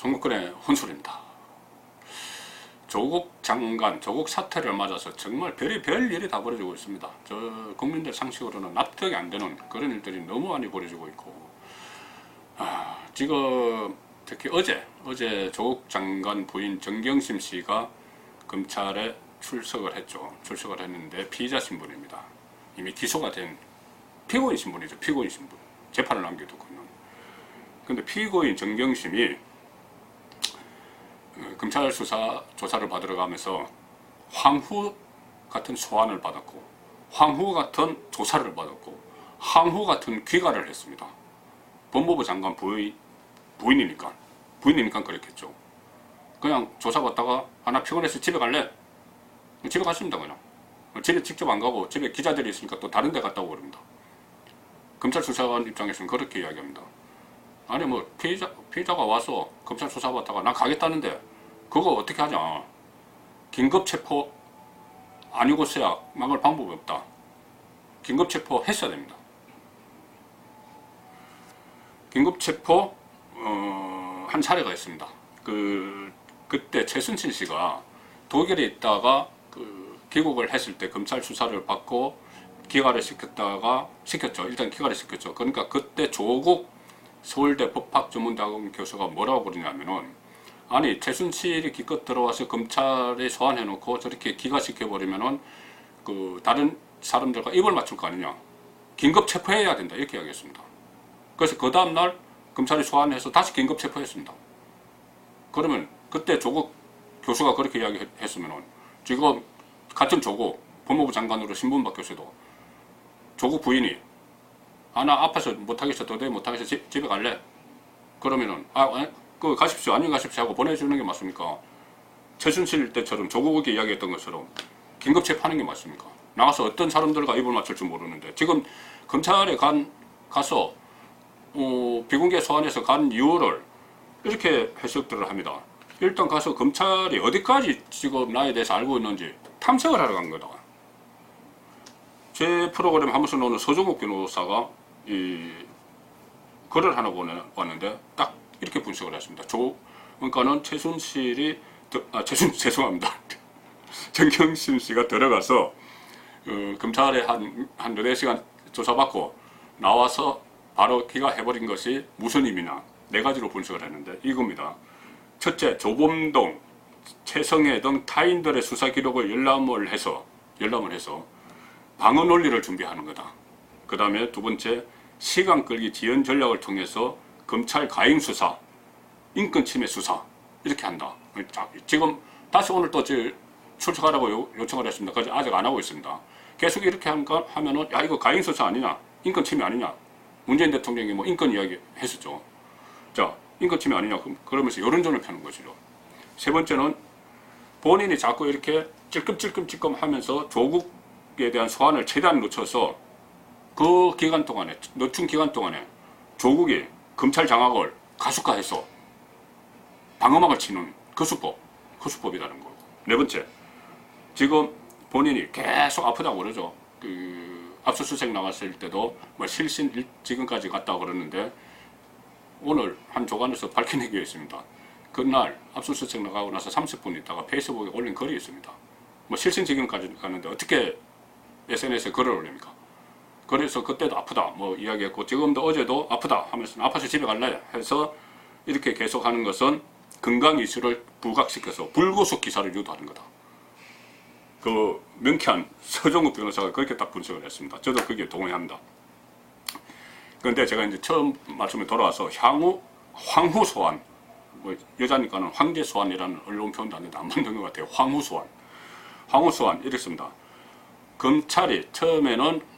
송국근의 혼술입니다. 조국 장관 조국 사태를 맞아서 정말 별의별 일이 다 벌어지고 있습니다. 저 국민들 상식으로는 납득이 안 되는 그런 일들이 너무 많이 벌어지고 있고. 아, 지금 특히 어제 어제 조국 장관 부인 정경심 씨가 검찰에 출석을 했죠. 출석을 했는데 피의자 신분입니다. 이미 기소가 된 피고인 신분이죠. 피고인 신분. 재판을 남겨두고는. 근데 피고인 정경심이 어, 검찰 수사 조사를 받으러 가면서 황후 같은 소환을 받았고 황후 같은 조사를 받았고 황후 같은 귀가를 했습니다. 법무부 장관 부인, 부인이니까 부인이니까 그랬겠죠. 그냥 조사 받다가 하나 피곤해서 집에 갈래? 집에 갔습니다 그냥. 집에 직접 안 가고 집에 기자들이 있으니까 또 다른 데 갔다 오고 그럽니다. 검찰 수사관 입장에서는 그렇게 이야기합니다. 아니 뭐 피의자 피의자가 와서 검찰 수사 받다가 나 가겠다는데 그거 어떻게 하냐? 긴급 체포 아니고서야 막을 방법이 없다. 긴급 체포 했어야 됩니다. 긴급 체포 어, 한 사례가 있습니다. 그 그때 최순실 씨가 독일에 있다가 그 귀국을 했을 때 검찰 수사를 받고 기가를 시켰다가 시켰죠. 일단 기가를 시켰죠. 그러니까 그때 조국 서울대 법학전문대학원 교수가 뭐라고 그러냐면은 아니 최순실이 기껏 들어와서 검찰에 소환해 놓고 저렇게 기가시켜 버리면은 그 다른 사람들과 입을 맞출 거 아니냐. 긴급 체포해야 된다. 이렇게 이야기했습니다. 그래서 그 다음날 검찰이 소환해서 다시 긴급 체포했습니다. 그러면 그때 조국 교수가 그렇게 이야기했으면은 지금 같은 조국 법무부 장관으로 신분 바뀌었어도 조국 부인이 아 나 아파서 못하겠어. 도저히 못하겠어. 집, 집에 갈래. 그러면은 아 그 가십시오. 안녕히 가십시오 하고 보내주는 게 맞습니까? 최순실 때처럼 조국이 이야기했던 것처럼 긴급 체포하는 게 맞습니까? 나가서 어떤 사람들과 입을 맞출 줄 모르는데 지금 검찰에 간 가서 어, 비공개 소환해서 간 이유를 이렇게 해석들을 합니다. 일단 가서 검찰이 어디까지 지금 나에 대해서 알고 있는지 탐색을 하러 간 거다. 제 프로그램 한 번씩 나오는 서종욱 변호사가 이 글을 하나 보내왔는데 딱 이렇게 분석을 했습니다. 조 그러니까는 최순실이 더- 아 최순 죄송합니다. 정경심 씨가 들어가서 어, 검찰에 한한 네네 시간 조사받고 나와서 바로 기가 해버린 것이 무슨 의미냐 네 가지로 분석을 했는데 이겁니다. 첫째 조범동, 최성애 등 타인들의 수사 기록을 열람을 해서 열람을 해서 방어 논리를 준비하는 거다. 그 다음에 두 번째 시간 끌기 지연 전략을 통해서 검찰 가행 수사, 인권 침해 수사 이렇게 한다. 자, 지금 다시 오늘 또저 출석하라고 요, 요청을 했습니다. 그래서 아직 안 하고 있습니다. 계속 이렇게 하면은 야 이거 가행 수사 아니냐, 인권 침해 아니냐. 문재인 대통령이 뭐 인권 이야기 했었죠. 자, 인권 침해 아니냐 그러면서 여론전을 펴는 것이죠. 세 번째는 본인이 자꾸 이렇게 찔끔찔끔찔끔 하면서 조국에 대한 소환을 최대한 늦춰서 그 기간 동안에 늦춘 기간 동안에 조국이 검찰 장악을 가속화해서 방어막을 치는 그 수법, 그 수법이라는 거. 네 번째, 지금 본인이 계속 아프다고 그러죠. 그 압수수색 나갔을 때도 뭐 실신 일- 지금까지 갔다고 그러는데 오늘 한 조간에서 게 있습니다. 그날 압수수색 나가고 나서 30분 있다가 페이스북에 올린 글이 있습니다. 뭐 실신 지금까지 가는데 어떻게 SNS에 글을 올립니까? 그래서 그때도 아프다 뭐 이야기했고 지금도 어제도 아프다 하면서 아파서 집에 갈래 해서 이렇게 계속 하는 것은 건강 이슈를 부각시켜서 불구속 기사를 유도하는 거다. 그 명쾌한 서정욱 변호사가 그렇게 딱 분석을 했습니다. 저도 거기에 동의합니다. 그런데 제가 이제 처음 말씀에 돌아와서 향후 황후 소환 뭐 여자니까는 황제 소환이라는 언론 표현도 안 안 맞는 것 같아요. 황후 소환. 황후 소환 이랬습니다. 검찰이 처음에는 어,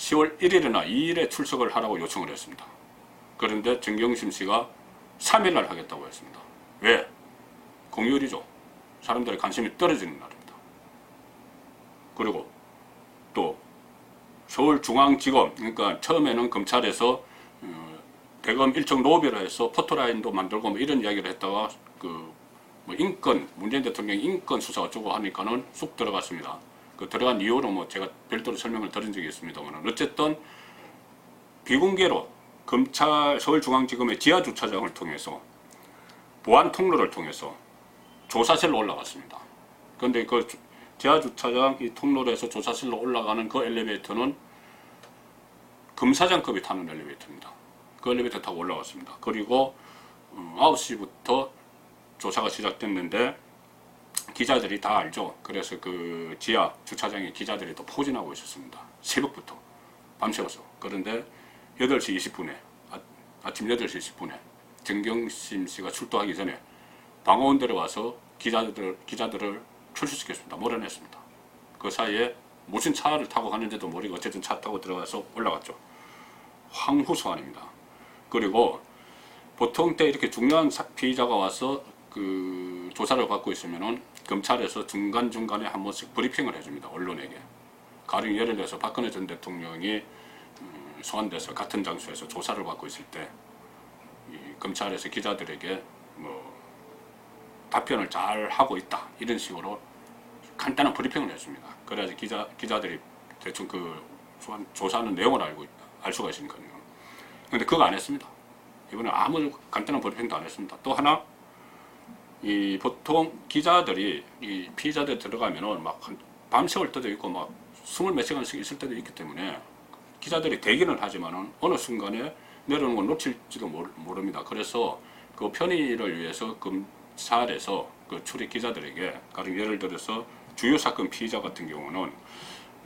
10월 1일이나 2일에 출석을 하라고 요청을 했습니다. 그런데 정경심 씨가 3일 날 하겠다고 했습니다. 왜? 공휴일이죠. 사람들의 관심이 떨어지는 날입니다. 그리고 또 서울중앙지검 그러니까 처음에는 검찰에서 어, 대검 일정 로비를 해서 포토라인도 만들고 뭐 이런 이야기를 했다가 그 뭐 인권 문재인 대통령 인권 수사 어쩌고 하니까는 쑥 들어갔습니다. 그 들어간 이유로 뭐 제가 별도로 설명을 드린 적이 있습니다만 어쨌든 비공개로 검찰 서울중앙지검의 지하 주차장을 통해서 보안 통로를 통해서 조사실로 올라갔습니다. 그런데 그 주- 지하 주차장 이 통로에서 조사실로 올라가는 그 엘리베이터는 검사장급이 타는 엘리베이터입니다. 그 엘리베이터 타고 올라갔습니다. 그리고 음, 9시부터 조사가 시작됐는데 기자들이 다 알죠. 그래서 그 지하 주차장에 기자들이 또 포진하고 있었습니다. 새벽부터 밤새워서. 그런데 8시 20분에 아, 침 8시 20분에 정경심 씨가 출동하기 전에 방어원들이 와서 기자들 기자들을 출수시켰습니다. 몰아냈습니다. 그 사이에 무슨 차를 타고 가는지도 모르고 어쨌든 차 타고 들어가서 올라갔죠. 황후소환입니다. 그리고 보통 때 이렇게 중요한 사- 피의자가 와서 그 조사를 받고 있으면은 검찰에서 중간 중간에 한 번씩 브리핑을 해줍니다 언론에게. 가령 예를 들어서 박근혜 전 대통령이 음, 소환돼서 같은 장소에서 조사를 받고 있을 때이 검찰에서 기자들에게 뭐 답변을 잘 하고 있다 이런 식으로 간단한 브리핑을 해줍니다. 그래야지 기자 기자들이 대충 그 조사하는 내용을 알고 있- 알 수가 있으니까요. 근데 그거 안 했습니다. 이번에 아무 간단한 브리핑도 안 했습니다. 또 하나 이 보통 기자들이 이 피의자들 들어가면은 막한 밤새울 때도 있고 막 스물 몇 시간씩 있을 때도 있기 때문에 기자들이 대기는 하지만은 어느 순간에 내려오는 걸 놓칠지도 모릅니다. 그래서 그 편의를 위해서 검찰에서 그 출입 기자들에게 가령 예를 들어서 주요 사건 피의자 같은 경우는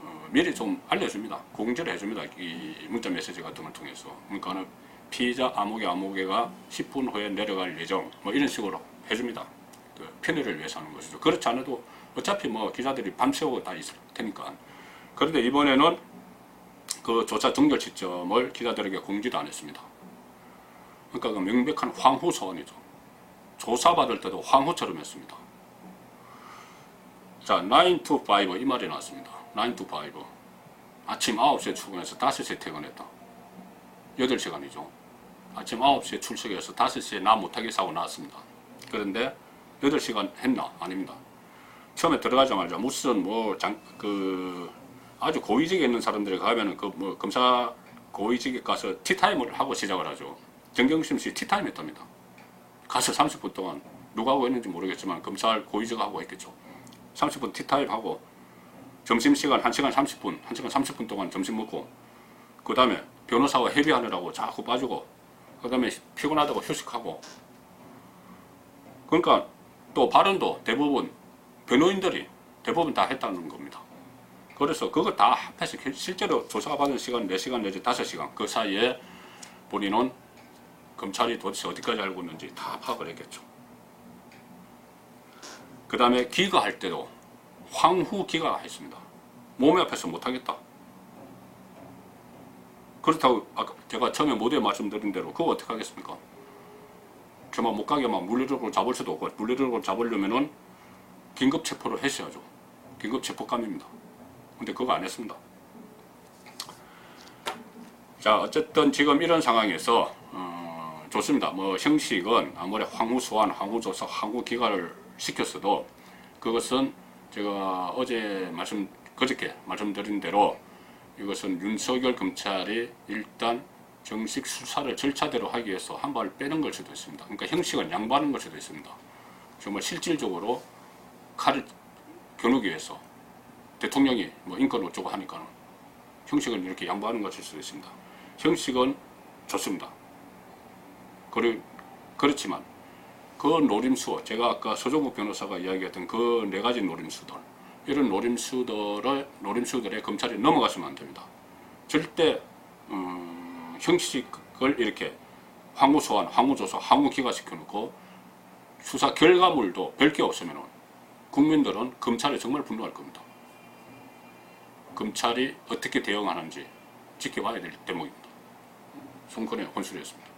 어, 미리 좀 알려줍니다. 공지를 해줍니다. 이 문자 메시지 같은 걸 통해서. 그러니까는 피의자 아무개 아무개가 10분 후에 내려갈 예정 뭐 이런 식으로 해줍니다. 그 편의를 위해서 하는 것이죠. 그렇지 않아도 어차피 뭐 기자들이 밤새고 다 있을 테니까. 그런데 이번에는 그 조사 종결 시점을 기자들에게 공지도 안 했습니다. 그러니까 그 명백한 황후 소환이죠. 조사받을 때도 황후처럼 했습니다. 자, 9 to 5이 말이 나왔습니다. 9 to 5. 아침 9시에 출근해서 5시에 퇴근했다. 8시간이죠. 아침 9시에 출석해서 5시에 나 못하게 사고 나왔습니다. 그런데 8시간 했나? 아닙니다. 처음에 들어가자마자 무슨 뭐 장, 그 아주 고위직에 있는 사람들이 가면은 그 뭐 검사 고위직에 가서 티타임을 하고 시작을 하죠. 정경심 씨 티타임 했답니다. 가서 30분 동안 누가 하고 했는지 모르겠지만 검찰 고위직 하고 했겠죠. 30분 티타임 하고 점심시간 1시간 30분, 1시간 30분 동안 점심 먹고 그 다음에 변호사와 협의하느라고 자꾸 빠지고 그 다음에 피곤하다고 휴식하고 그러니까 또 발언도 대부분 변호인들이 대부분 다 했다는 겁니다. 그래서 그거 다 합해서 실제로 조사가 받은 시간 4시간 내지 5시간 그 사이에 본인은 검찰이 도대체 어디까지 알고 있는지 다 파악을 했겠죠. 그 다음에 기가할 때도 황후 기가했습니다. 몸에 앞에서 못하겠다. 그렇다고 아까 제가 처음에 모두에 말씀드린 대로 그거 어떻게 하겠습니까? 저만 못 가게 막 물리력으로 잡을 수도 없고 물리력으로 잡으려면은 긴급 체포를 했어야죠. 긴급 체포감입니다. 근데 그거 안 했습니다. 자 어쨌든 지금 이런 상황에서 어, 좋습니다. 뭐 형식은 아무리 황후소환, 황후조사, 황후기가를 시켰어도 그것은 제가 어제 말씀 그저께 말씀드린 대로 이것은 윤석열 검찰이 일단 정식 수사를 절차대로 하기 위해서 한 발을 빼는 걸 수도 있습니다. 그러니까 형식은 양보하는 걸 수도 있습니다. 정말 실질적으로 칼을 겨누기 위해서 대통령이 뭐 인권 어쩌고 하니까는 형식은 이렇게 양보하는 것일 수도 있습니다. 형식은 좋습니다. 그리, 그렇지만 그 노림수, 제가 아까 서종국 변호사가 이야기했던 그 네 가지 노림수들, 이런 노림수들을, 노림수들에 검찰이 넘어가시면 안 됩니다. 절대, 음, 형식을 이렇게 황무소환, 황무조사, 황무기가 시켜놓고 수사 결과물도 별게 없으면 국민들은 검찰에 정말 분노할 겁니다. 검찰이 어떻게 대응하는지 지켜봐야 될 대목입니다. 송건의 혼술이었습니다.